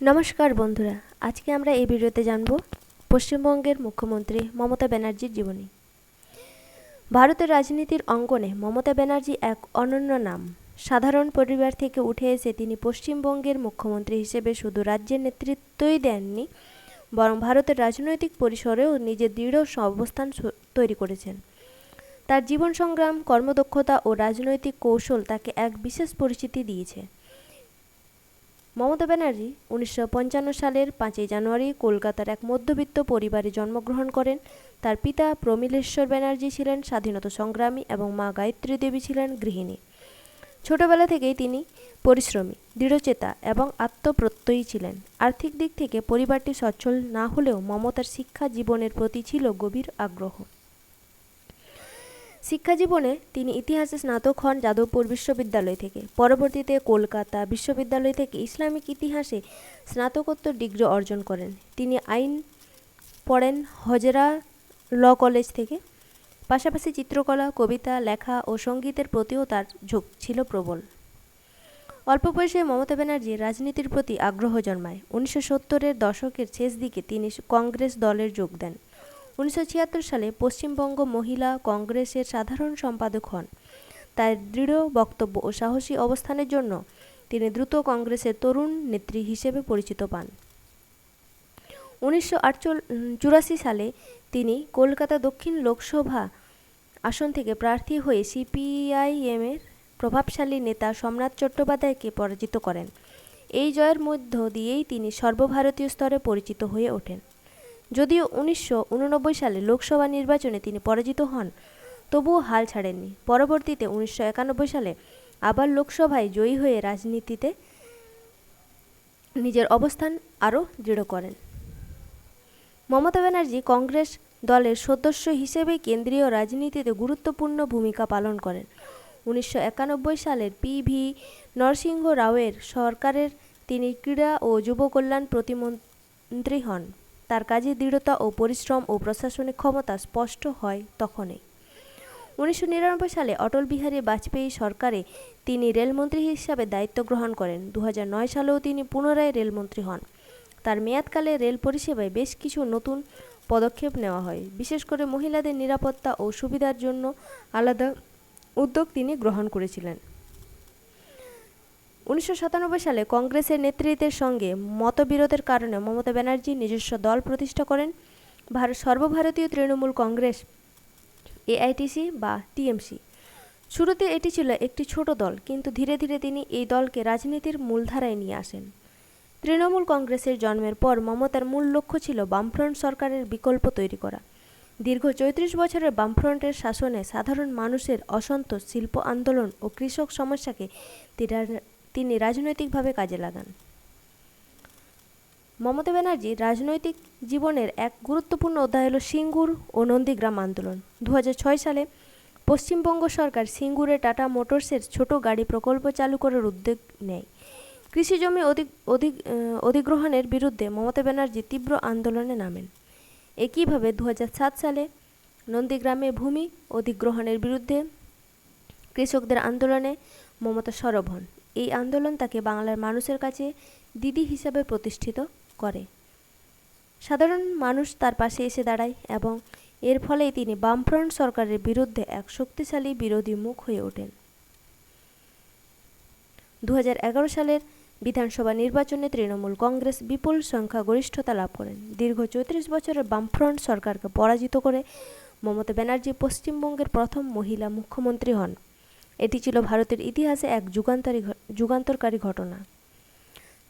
নমস্কার বন্ধুরা, আজকে আমরা এই ভিডিওতে জানব পশ্চিমবঙ্গের মুখ্যমন্ত্রী মমতা ব্যানার্জির জীবনী। ভারতের রাজনীতির অঙ্গনে মমতা ব্যানার্জি এক অনন্য নাম। সাধারণ পরিবার থেকে উঠে এসে তিনি পশ্চিমবঙ্গের মুখ্যমন্ত্রী হিসেবে শুধু রাজ্যের নেতৃত্বই দেননি, বরং ভারতের রাজনৈতিক পরিসরেও নিজের দৃঢ় অবস্থান তৈরি করেছেন। তার জীবন সংগ্রাম কর্মদক্ষতা ও রাজনৈতিক কৌশল তাকে এক বিশেষ পরিচিতি দিয়েছে। মমতা ব্যানার্জি উনিশশো পঞ্চান্ন সালের পাঁচই জানুয়ারি কলকাতার এক মধ্যবিত্ত পরিবারে জন্মগ্রহণ করেন। তার পিতা প্রমিলেশ্বর ব্যানার্জি ছিলেন স্বাধীনতা সংগ্রামী এবং মা গায়ত্রী দেবী ছিলেন গৃহিণী। ছোটবেলা থেকেই তিনি পরিশ্রমী, দৃঢ়চেতা এবং আত্মপ্রত্যয়ী ছিলেন। আর্থিক দিক থেকে পরিবারটি সচ্ছল না হলেও মমতার শিক্ষা জীবনের প্রতি ছিল গভীর আগ্রহ। শিক্ষা জীবনে তিনি ইতিহাসে স্নাতক হন যাদবপুর বিশ্ববিদ্যালয় থেকে। পরবর্তীতে কলকাতা বিশ্ববিদ্যালয় থেকে ইসলামিক ইতিহাসে স্নাতকোত্তর ডিগ্রি অর্জন করেন। তিনি আইন পড়েন হজরা ল কলেজ থেকে। পাশাপাশি চিত্রকলা, কবিতা, লেখা ও সঙ্গীতের প্রতিও তার ঝোঁক ছিল প্রবল। অল্প বয়সে মমতা ব্যানার্জি রাজনীতির প্রতি আগ্রহ জন্মায়। উনিশশো সত্তরের দশকের শেষ দিকে তিনি কংগ্রেস দলের যোগ দেন। উনিশশো ছিয়াত্তর সালে পশ্চিমবঙ্গ মহিলা কংগ্রেসের সাধারণ সম্পাদক হন। তার দৃঢ় বক্তব্য ও সাহসী অবস্থানের জন্য তিনি দ্রুত কংগ্রেসের তরুণ নেত্রী হিসেবে পরিচিত পান। উনিশশো চুরাশি সালে তিনি কলকাতা দক্ষিণ লোকসভা আসন থেকে প্রার্থী হয়ে সিপিআইএমের প্রভাবশালী নেতা সোমনাথ চট্টোপাধ্যায়কে পরাজিত করেন। এই জয়ের মধ্য দিয়েই তিনি সর্বভারতীয় স্তরে পরিচিত হয়ে ওঠেন। যদিও উনিশশো উননব্বই সালে লোকসভা নির্বাচনে তিনি পরাজিত হন, তবুও হাল ছাড়েননি। পরবর্তীতে উনিশশো একানব্বই সালে আবার লোকসভায় জয়ী হয়ে রাজনীতিতে নিজের অবস্থান আরও দৃঢ় করেন। মমতা ব্যানার্জি কংগ্রেস দলের সদস্য হিসেবে কেন্দ্রীয় রাজনীতিতে গুরুত্বপূর্ণ ভূমিকা পালন করেন। উনিশশো একানব্বই সালের পিভি নরসিংহ রাওয়ের সরকারের তিনি ক্রীড়া ও যুব কল্যাণ প্রতিমন্ত্রী হন। তার কাজে দৃঢ়তা ও পরিশ্রম ও প্রশাসনিক ক্ষমতা স্পষ্ট হয় তখনই। উনিশশো নিরানব্বই সালে অটল বিহারী বাজপেয়ী সরকারে তিনি রেলমন্ত্রী হিসাবে দায়িত্ব গ্রহণ করেন। দু সালেও তিনি পুনরায় রেলমন্ত্রী হন। তার মেয়াদকালে রেল পরিষেবায় বেশ কিছু নতুন পদক্ষেপ নেওয়া হয়। বিশেষ করে মহিলাদের নিরাপত্তা ও সুবিধার জন্য আলাদা উদ্যোগ তিনি গ্রহণ করেছিলেন। উনিশশো সাতানব্বই সালে কংগ্রেসের নেতৃত্বের সঙ্গে মতবিরোধের কারণে মমতা ব্যানার্জি নিজস্ব দল প্রতিষ্ঠা করেন। ভারত সর্বভারতীয় তৃণমূল কংগ্রেস, এআইটিসি বা টিএমসি। শুরুতে এটি ছিল একটি ছোট দল, কিন্তু ধীরে ধীরে তিনি এই দলকে রাজনীতির মূলধারায় নিয়ে আসেন। তৃণমূল কংগ্রেসের জন্মের পর মমতার মূল লক্ষ্য ছিল বামফ্রন্ট সরকারের বিকল্প তৈরি করা। দীর্ঘ চৌত্রিশ বছরের বামফ্রন্টের শাসনে সাধারণ মানুষের অসন্তোষ, শিল্প আন্দোলন ও কৃষক সমস্যাকে তিনি রাজনৈতিকভাবে কাজে লাগান। মমতা ব্যানার্জির রাজনৈতিক জীবনের এক গুরুত্বপূর্ণ অধ্যায় হল সিঙ্গুর ও নন্দীগ্রাম আন্দোলন। দু হাজার ছয় সালে পশ্চিমবঙ্গ সরকার সিঙ্গুরে টাটা মোটরসের ছোট গাড়ি প্রকল্প চালু করার উদ্যোগ নেয়। কৃষি জমি অধিক অধিক অধিগ্রহণের বিরুদ্ধে মমতা ব্যানার্জি তীব্র আন্দোলনে নামেন। একইভাবে দু হাজার সাত সালে নন্দীগ্রামে ভূমি অধিগ্রহণের বিরুদ্ধে কৃষকদের আন্দোলনে মমতা সরব হন। এই আন্দোলন তাকে বাংলার মানুষের কাছে দিদি হিসাবে প্রতিষ্ঠিত করে। সাধারণ মানুষ তার পাশে এসে দাঁড়ায় এবং এর ফলেই তিনি বামফ্রন্ট সরকারের বিরুদ্ধে এক শক্তিশালী বিরোধী মুখ হয়ে ওঠেন। দু হাজার এগারো সালের বিধানসভা নির্বাচনে তৃণমূল কংগ্রেস বিপুল সংখ্যাগরিষ্ঠতা লাভ করেন। দীর্ঘ চৌত্রিশ বছরের বামফ্রন্ট সরকারকে পরাজিত করে মমতা ব্যানার্জি পশ্চিমবঙ্গের প্রথম মহিলা মুখ্যমন্ত্রী হন। এটি ছিল ভারতের ইতিহাসে এক যুগান্তরী যুগান্তরকারী ঘটনা।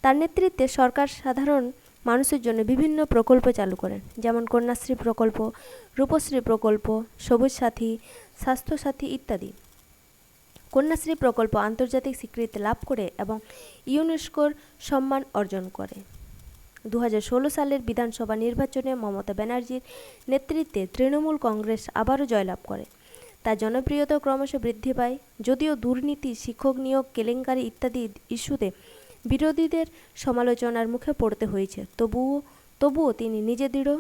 তার নেতৃত্বে সরকার সাধারণ মানুষের জন্য বিভিন্ন প্রকল্প চালু করেন, যেমন কন্যাশ্রী প্রকল্প, রূপশ্রী প্রকল্প, সবুজ সাথী স্বাস্থ্যসাথী ইত্যাদি। কন্যাশ্রী প্রকল্প আন্তর্জাতিক স্বীকৃতি লাভ করে এবং ইউনেস্কোর সম্মান অর্জন করে। দু হাজার ষোলো সালের বিধানসভা নির্বাচনে মমতা ব্যানার্জির নেতৃত্বে তৃণমূল কংগ্রেস আবারও জয়লাভ করে। তার জনপ্রিয়তা ক্রমশ বৃদ্ধি পায়। যদিও দুর্নীতি, শিক্ষক নিয়োগ, কেলেঙ্কারি ইত্যাদি ইস্যুতে বিরোধীদের সমালোচনার মুখে পড়তে হয়েছে। তবুও তবুও তিনি নিজে দৃঢ়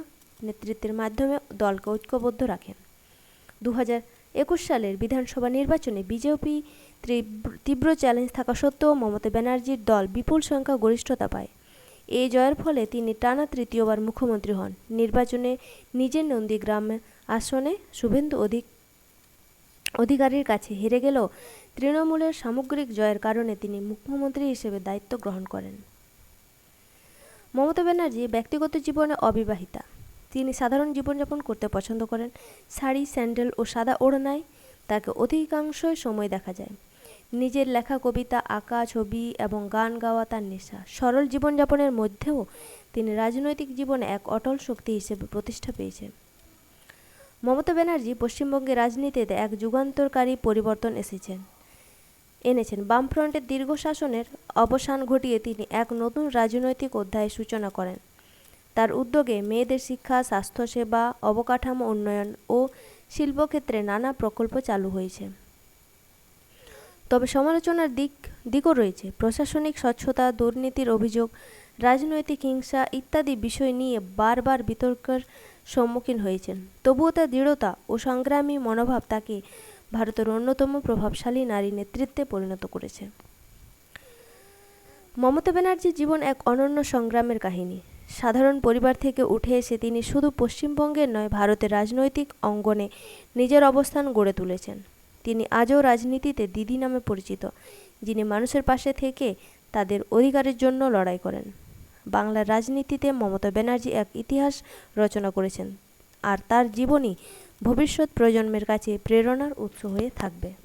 নেতৃত্বের মাধ্যমে দলকে ঐক্যবদ্ধ রাখেন। দু একুশ সালের বিধানসভা নির্বাচনে বিজেপি তীব্র চ্যালেঞ্জ থাকা সত্ত্বেও মমতা ব্যানার্জির দল বিপুল সংখ্যা গরিষ্ঠতা পায়। এই জয়ের ফলে তিনি টানা তৃতীয়বার মুখ্যমন্ত্রী হন। নির্বাচনে নিজের নন্দীগ্রাম আসনে শুভেন্দু অধিক অধিকারীর কাছে হেরে গেলেও তৃণমূলের সামগ্রিক জয়ের কারণে তিনি মুখ্যমন্ত্রী হিসেবে দায়িত্ব গ্রহণ করেন। মমতা ব্যানার্জি ব্যক্তিগত জীবনে অবিবাহিতা। তিনি সাধারণ জীবনযাপন করতে পছন্দ করেন। শাড়ি, স্যান্ডেল ও সাদা ওড়নায় তাকে অধিকাংশই সময় দেখা যায়। নিজের লেখা, কবিতা, আঁকা, ছবি এবং গান গাওয়া তার নেশা। সরল জীবনযাপনের মধ্যেও তিনি রাজনৈতিক জীবনে এক অটল শক্তি হিসেবে প্রতিষ্ঠা পেয়েছেন। মমতা ব্যানার্জি পশ্চিমবঙ্গের রাজনীতিতে এক যুগান্তরকারী পরিবর্তন এসেছেন। এনেছেন বামফ্রন্টের দীর্ঘ শাসনের অবসান ঘটিয়ে তিনি এক নতুন রাজনৈতিক অধ্যায়ের সূচনা করেন। তার উদ্যোগে মেয়েদের শিক্ষা, স্বাস্থ্যসেবা, অবকাঠামো উন্নয়ন ও শিল্পক্ষেত্রে নানা প্রকল্প চালু হয়েছে। তবে সমালোচনার দিক, দিকও রয়েছে। প্রশাসনিক স্বচ্ছতা, দুর্নীতির অভিযোগ, রাজনৈতিক হিংসা ইত্যাদি বিষয় নিয়ে বারবার বিতর্কের সম্মুখীন হয়েছেন। তবুও তার দৃঢ়তা ও সংগ্রামী মনোভাব তাকে ভারতের অন্যতম প্রভাবশালী নারী নেতৃত্বে পরিণত করেছে। মমতা ব্যানার্জির জীবন এক অনন্য সংগ্রামের কাহিনী। সাধারণ পরিবার থেকে উঠে এসে তিনি শুধু পশ্চিমবঙ্গের নয়, ভারতের রাজনৈতিক অঙ্গনে নিজের অবস্থান গড়ে তুলেছেন। তিনি আজও রাজনীতিতে দিদি নামে পরিচিত, যিনি মানুষের পাশে থেকে তাদের অধিকারের জন্য লড়াই করেন। বাংলার রাজনীতিতে মমতা ব্যানার্জি এক ইতিহাস রচনা করেছেন। আর তার জীবনী ভবিষ্যৎ প্রজন্মের কাছে প্রেরণার উৎস হয়ে থাকবে।